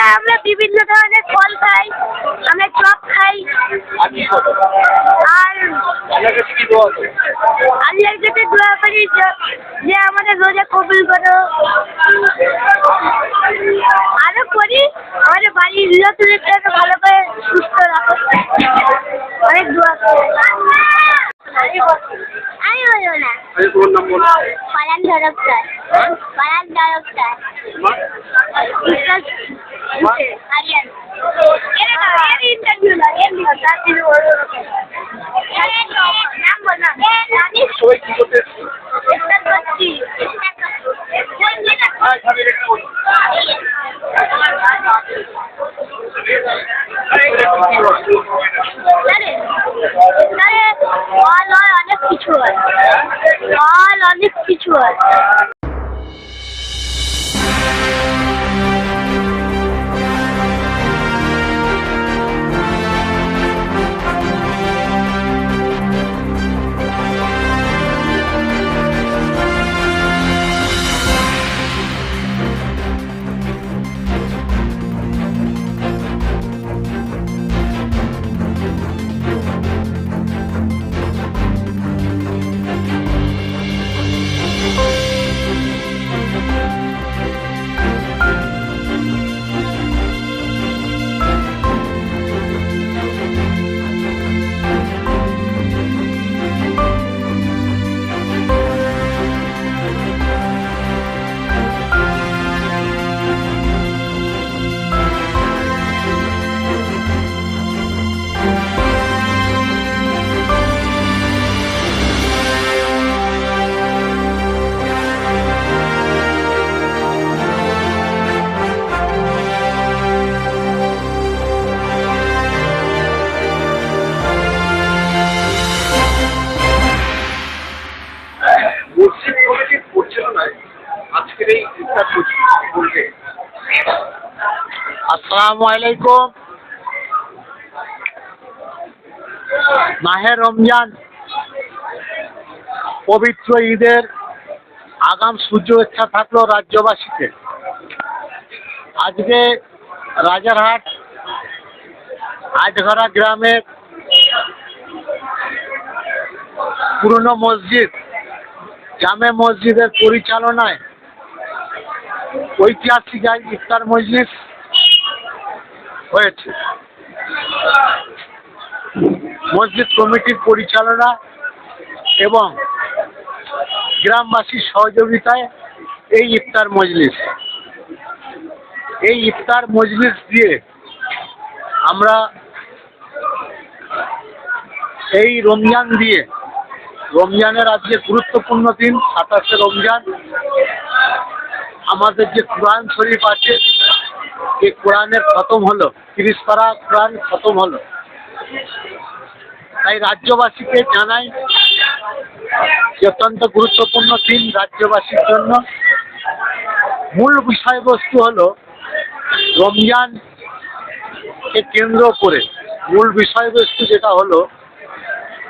এটা আমরা বিভিন্ন ধরনের ফল খাই আমরা চপ খাই। আর আল্লাহর কাছে দোয়া করো যে- আমাদের রোজা কবুল করো। আরও করি আমাদের বাড়ির রিলেটিভকে ভালো করে সুস্থ রাখো। অনেক দোয়া করি। আমি বলব না। আমি তোমার নাম বলো। পালান ধরকটার সবাই কি করতে হ্যাঁ, অনেক কিছু হয় অনেক কিছু হয় আসসালামু আলাইকুম। রমজান, পবিত্র ঈদের আগাম শুভেচ্ছা থাকল রাজ্যবাসীকে। আজকে রাজারহাট আজঘরা গ্রামের পুরনো মসজিদ, জামে মসজিদের পরিচালনায় ঐতিহাসিক ইফতার মজলিস হয়েছে। মসজিদ কমিটির পরিচালনা এবং গ্রামবাসীর সহযোগিতায় এই ইফতার মজলিস। এই ইফতার মজলিস দিয়ে আমরা এই রমজান দিয়ে, রমজানের আজকে গুরুত্বপূর্ণ দিন, সাতাশে রমজান। আমাদের যে কোরআন শরীফ আছে এই কোরআনের খতম হলো তিরিশ পারা কোরআন খতম হলো। তাই রাজ্যবাসীকে জানাই যে অত্যন্ত গুরুত্বপূর্ণ দিন রাজ্যবাসীর জন্য। মূল বিষয়বস্তু হলো রমজানকে কেন্দ্র করে। মূল বিষয়বস্তু যেটা হলো,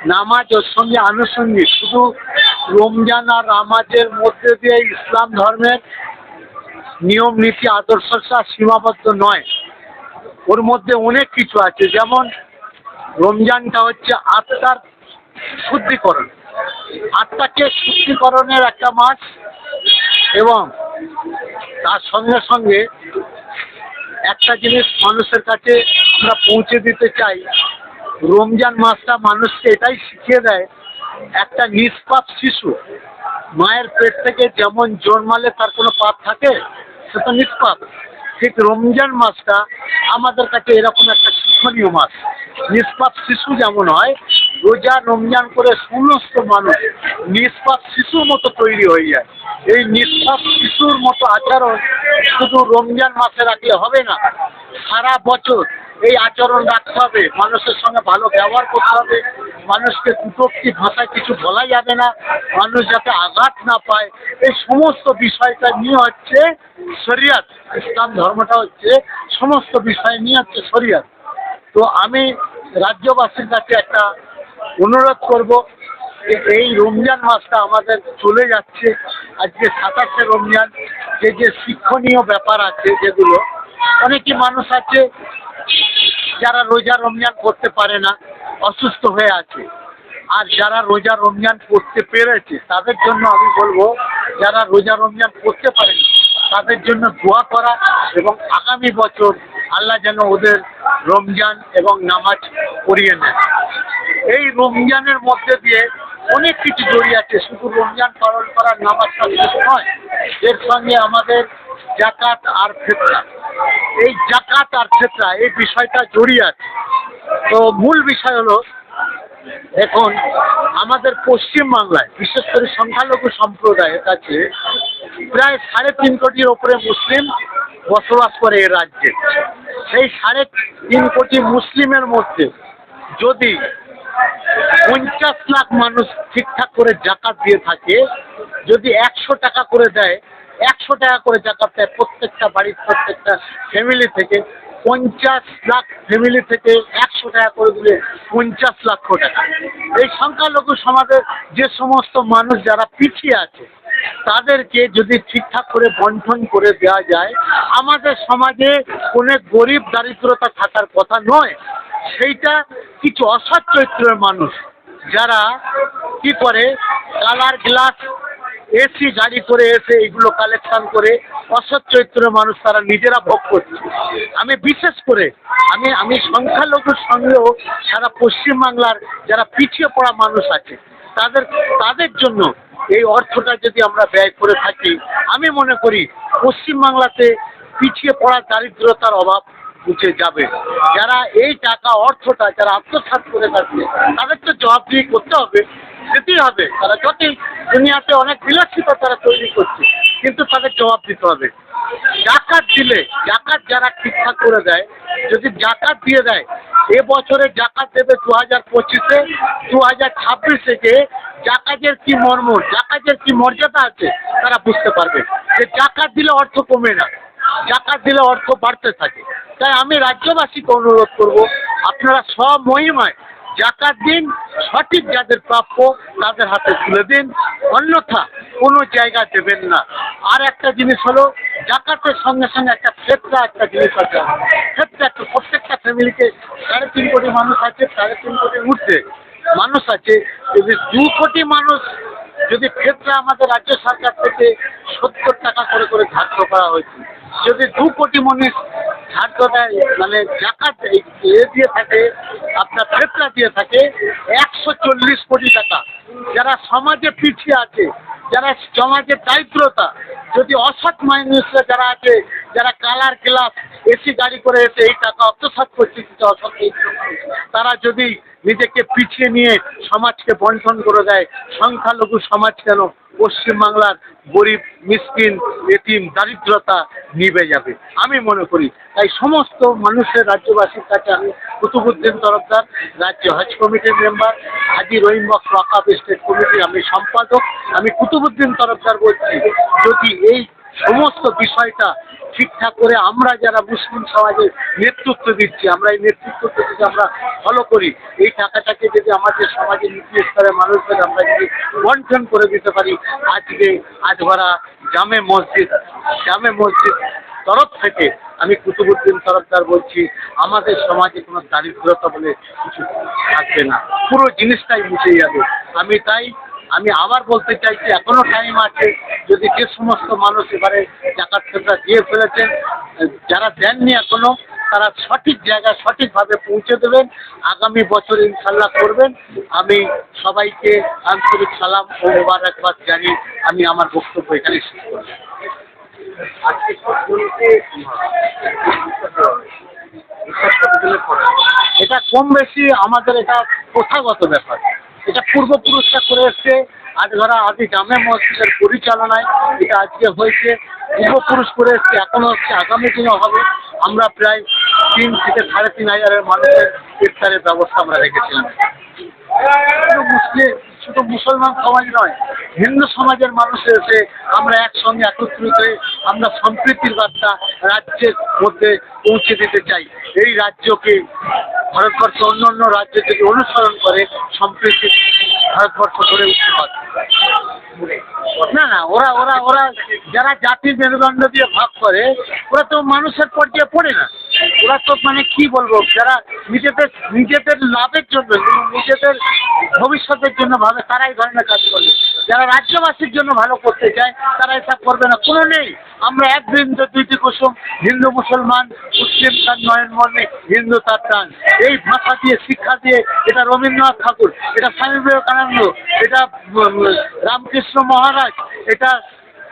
নামাজ ওর সঙ্গে আনুষঙ্গিক, শুধু রমজান আর নামাজের মধ্যে দিয়ে ইসলাম ধর্মের নিয়ম, নীতি আদর্শটা সীমাবদ্ধ নয়। ওর মধ্যে অনেক কিছু আছে। যেমন রমজানটা হচ্ছে আত্মার শুদ্ধিকরণ। আত্মাকে শুদ্ধিকরণের একটা মাস এবং তার সঙ্গে সঙ্গে একটা জিনিস মানুষের কাছে আমরা পৌঁছে দিতে চাই। রমজান মাসটা মানুষকে এটাই শিখিয়ে দেয়, একটা নিষ্পাপ শিশু মায়ের পেট থেকে যেমন জন্মালে তার কোনো পাপ থাকে সে তো নিষ্পাপ। ঠিক রমজান মাসটা আমাদের কাছে এরকম একটা শিক্ষণীয় মাস। নিষ্পাপ শিশু যেমন হয়, রোজা রমজান করে সমস্ত মানুষ নিষ্পাপ শিশুর মতো তৈরি হয়ে যায়। এই নিষ্পাপ শিশুর মতো আচরণ শুধু রমজান মাসে রাখলে হবে না, সারা বছর এই আচরণ রাখতে হবে, মানুষের সঙ্গে ভালো ব্যবহার করতে হবে, মানুষকে কুটোক্তি ভাষায় কিছু বলা যাবে না, মানুষ যাতে আঘাত না পায়, এই সমস্ত বিষয়টা নিয়ে হচ্ছে শরিয়াত, ইসলাম ধর্মটা হচ্ছে সমস্ত বিষয় নিয়ে হচ্ছে শরিয়াত। তো আমি রাজ্যবাসীর কাছে একটা অনুরোধ করব এই রমজান মাসটা আমাদের চলে যাচ্ছে, আজকে সাতাশে রমজান, যে যে শিক্ষণীয় ব্যাপার আছে যেগুলো, অনেকই মানুষ আছে যারা রোজা রমজান করতে পারে না, অসুস্থ হয়ে আছে। আর যারা রোজা রমজান করতে পেরেছে, তাদের জন্য আমি বলব, যারা রোজা রমজান করতে পারে তাদের জন্য দোয়া করা এবং আগামী বছর আল্লাহ যেন ওদের রমজান এবং নামাজ করিয়ে নেন। এই রমজানের মধ্যে দিয়ে অনেক কিছু জড়িয়ে আছে, শুধু রমজান পালন করার নামাজ নয়, এর সঙ্গে আমাদের জাকাত আর ফেতরা। এই জাকাত আর ফেতরা, এই বিষয়টা জড়িয়ে আছে। তো মূল বিষয় হলো, এখন আমাদের পশ্চিম বাংলায় বিশেষ করে সংখ্যালঘু সম্প্রদায়ের কাছে প্রায় সাড়ে তিন কোটির ওপরে মুসলিম বসবাস করে এ রাজ্যে। সেই সাড়ে তিন কোটি মুসলিমের মধ্যে যদি পঞ্চাশ লাখ মানুষ ঠিকঠাক করে জাকাত দিয়ে থাকে, যদি একশো টাকা করে দেয় একশো টাকা করে জাকাত দেয় প্রত্যেকটা বাড়ির প্রত্যেকটা ফ্যামিলি থেকে পঞ্চাশ লাখ ফ্যামিলি থেকে একশো টাকা করে দিলে পঞ্চাশ লক্ষ টাকা। এই সংখ্যালঘু সমাজের যে সমস্ত মানুষ যারা পিছিয়ে আছে, তাদেরকে যদি ঠিকঠাক করে বন্টন করে দেওয়া যায়, আমাদের সমাজে কোনো গরিব দারিদ্রতা থাকার কথা নয়। সেইটা কিছু অসৎ চরিত্রের মানুষ যারা কি করে, কালার গ্লাস এসি গাড়ি করে এসে এগুলো কালেকশন করে অসৎ চরিত্রের মানুষ তারা নিজেরা ভোগ করছে। আমি বিশেষ করে আমি আমি সংখ্যালঘুর সঙ্গেও সারা পশ্চিমবাংলার যারা পিছিয়ে পড়া মানুষ আছে, তাদের তাদের জন্য এই অর্থটা যদি আমরা ব্যয় করে থাকি, আমি মনে করি পশ্চিমবাংলাতে পিছিয়ে পড়া দারিদ্রতার অভাব মুছে যাবে। যারা এই টাকা, অর্থটা যারা আত্মসাৎ করে থাকবে তাদের তো জবাবদিহি করতে হবে। দিতেই হবে। তারা যতই দুনিয়াতে অনেক বিলাসিতা তারা তৈরি করছে, কিন্তু তাদের জবাব দিতে হবে। জাকাত দিলে, জাকাত যারা ঠিকঠাক করে দেয়, যদি জাকাত দিয়ে দেয়, এ বছরে জাকাত দেবে দু হাজার পঁচিশে দু হাজার ছাব্বিশে যে জাকাতের কি মর্ম, জাকাতের কি মর্যাদা আছে, তারা বুঝতে পারবে যে জাকাত দিলে অর্থ কমে না, জাকাত দিলে অর্থ বাড়তে থাকে। তাই আমি রাজ্যবাসীকে অনুরোধ করব, আপনারা সব মহিমায় জাকাত দিন, সঠিক যাদের প্রাপ্য তাদের হাতে তুলে দিন, অন্যথা কোনো জায়গা দেবেন না। আর একটা জিনিস হলো, জাকাতের সঙ্গে সঙ্গে একটা ফেতরা একটা জিনিস আছে। ফেতরা একটা প্রত্যেকটা ফ্যামিলিতে সাড়ে তিন কোটি মানুষ আছে, সাড়ে তিন কোটির ঊর্ধ্বে মানুষ আছে, যদি দু কোটি মানুষ, যদি ফেতরা আমাদের রাজ্য সরকার থেকে সত্তর টাকা করে করে ধার্য করা হয়েছে, যদি দু কোটি মানুষ দেয় মানে জাকাত এ দিয়ে থাকে, আপনার ফেতরা দিয়ে থাকে, একশো চল্লিশ কোটি টাকা। যারা সমাজে পিছিয়ে আছে, যারা সমাজের দারিদ্রতা, যদি অসৎ মানুষরা যারা আছে, যারা কালার ক্লাস এসি গাড়ি করে এসে এই টাকা আত্মসাৎ করছে অসৎ তারা যদি নিজেকে পিছিয়ে নিয়ে সমাজকে বন্টন করে দেয়। সংখ্যালঘু সমাজ কেন পশ্চিমবাংলার গরিব, মিসকিন, এতিম, দারিদ্রতা নিভে যাবে। আমি মনে করি, তাই সমস্ত মানুষের রাজ্যবাসীর কাছে আমি কুতুবুদ্দিন তরফদার, রাজ্য হজ কমিটির মেম্বার, হাজি রহিম বক্স ওয়াকাফ স্টেট কমিটির আমি সম্পাদক। আমি কুতুবুদ্দিন তরফদার বলছি, যদি এই সমস্ত বিষয়টা ঠিকঠাক করে আমরা যারা মুসলিম সমাজে নেতৃত্ব দিচ্ছি, আমরা এই নেতৃত্বকে যদি আমরা ফলো করি, এই টাকাটাকে যদি আমাদের সমাজের নীতি স্তরের মানুষদের আমরা যদি বন্টন করে দিতে পারি, আজকে আজভরা জামে মসজিদ জামে মসজিদ তরফ থেকে আমি কুতুবুদ্দিন তরফদার বলছি, আমাদের সমাজে কোনো দারিদ্রতা বলে কিছু থাকবে না। পুরো জিনিসটাই মুছে যাবে। আমি তাই আমি আবার বলতে চাইছি এখনও টাইম আছে যদি যে সমস্ত মানুষ এবারে জাকাত ফেতরা দিয়ে ফেলেছেন যারা দেননি এখনও তারা সঠিক জায়গায় সঠিকভাবে পৌঁছে দেবেন। আগামী বছর ইনশাল্লাহ করবেন। আমি সবাইকে আন্তরিক সালাম ও মোবারকবাদ জানিয়ে আমি আমার বক্তব্য এখানে শেষ করলাম এটা কম বেশি আমাদের এটা প্রথাগত ব্যাপার। এটা পূর্বপুরুষরা করে এসছে। আজ ধরা আদি জামে মসজিদের পরিচালনায় এটা আজকে হয়েছে। পূর্বপুরুষ করে এসছে, এখনও হচ্ছে আগামী দিনও হবে। আমরা প্রায় তিন থেকে সাড়ে তিন হাজারের মানুষের ইফতারের ব্যবস্থা আমরা রেখেছিলাম। মুসলিম শুধু মুসলমান সমাজ নয়, হিন্দু সমাজের মানুষ এসে আমরা একসঙ্গে একত্রিত হয়ে আমরা সম্প্রীতির বার্তা রাজ্যের মধ্যে পৌঁছে দিতে চাই। এই রাজ্যকে ভারতবর্ষ অন্য অন্য রাজ্য থেকে অনুসরণ করে সম্প্রীতি ভারতবর্ষ গড়ে উঠতে পারে না না, ওরা ওরা ওরা যারা জাতির মেরুদণ্ড দিয়ে ভাগ করে, ওরা তো মানুষের পর্যায়ে পড়ে না। ওরা তো মানে কি বলব, যারা নিজেদের নিজেদের লাভের জন্য নিজেদের ভবিষ্যতের জন্য ভাবে তারা এই ধরনের কাজ করবে যারা রাজ্যবাসীর জন্য ভালো করতে চায়, তারা এটা করবে না। কোনো নেই। আমরা এক বৃন্দ, দুইটি কুসুম, হিন্দু, মুসলমান, মুসলিম, তার নয়ন মর্মে হিন্দু, তার টান এই ভাষা দিয়ে, শিক্ষা দিয়ে এটা রবীন্দ্রনাথ ঠাকুর, এটা স্বামী বিবেকানন্দ, এটা রামকৃষ্ণ মহারাজ, এটা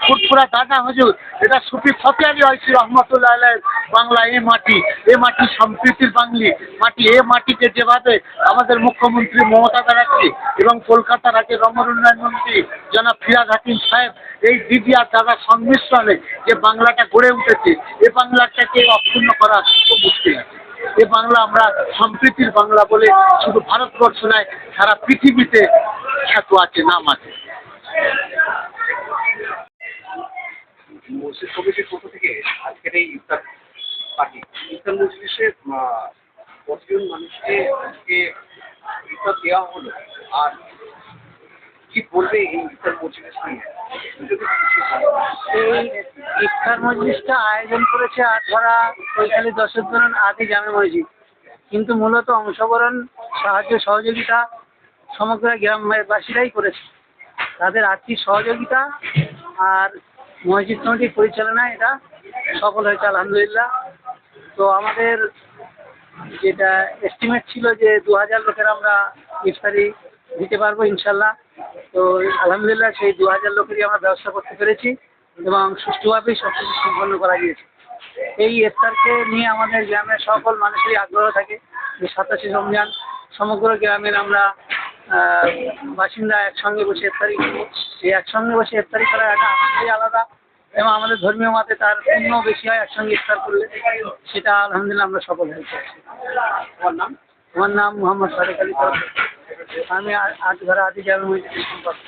ফুটফুরা দাদা হুজুর, এটা সুফি ফতিয়ারি হয়েছিল রহমতুল্লাহ বাংলা, এ মাটি এ মাটি সম্প্রীতির বাংলি মাটি, এ মাটিকে যেভাবে আমাদের মুখ্যমন্ত্রী মমতা ব্যানার্জি এবং কলকাতা রাজ্যের রমন উন্নয়ন মন্ত্রী জনাব ফিরাদ হাকিম সাহেব, এই দিদি আর দাদার সংমিশ্রণে যে বাংলাটা গড়ে উঠেছে, এ বাংলাটাকে অক্ষুণ্ণ করা খুব মুশকিল আছে। এ বাংলা আমরা সম্প্রীতির বাংলা বলে শুধু ভারতবর্ষ নয়, সারা পৃথিবীতে খ্যাত আছে, নাম আছে। মসজিদ কমিটির পক্ষ থেকে আজকের এই ইফতার পার্টি। ইফতার মজলিসে কতজন মানুষকে আজকে ইফতার দেওয়া হলো? আর কি বলবে এই ইফতার মজলিস নিয়ে। এই ইফতার মজলিসটা আয়োজন করেছে আটঘরা কৈখালী দশরথন আদি জামে মসজিদ। কিন্তু মূলত অংশগ্রহণ, সাহায্য, সহযোগিতা সমগ্র গ্রামবাসীরাই করেছে। তাদের আর্থিক সহযোগিতা আর মসজিদ কমিটির পরিচালনায় এটা সফল হয়েছে, আলহামদুলিল্লাহ। তো আমাদের যেটা এস্টিমেট ছিল যে দু হাজার লোকের আমরা ইফতারি দিতে পারব, ইনশাল্লাহ। তো আলহামদুলিল্লাহ সেই দু হাজার লোকেরই আমরা ব্যবস্থা করতে পেরেছি এবং সুষ্ঠুভাবেই সব কিছু সম্পন্ন করা গিয়েছে। এই ইফতারকে নিয়ে আমাদের গ্রামের সকল মানুষেরই আগ্রহ থাকে যে সাতাশে রমজান সমগ্র গ্রামের আমরা বাসিন্দা একসঙ্গে বসে ইফতারি এই একসঙ্গে বসে ইফতারি করা একটা আনন্দই আলাদা। এবং আমাদের ধর্মীয় মতে তার পুণ্য বেশি হয় একসঙ্গে ইফতার করলে। সেটা আলহামদুলিল্লাহ আমরা সফল হয়েছি আমার নাম? আমার নাম মোহাম্মদ সাদেক আলী আমি আজ ঘরে মসজিদের সম্পর্ক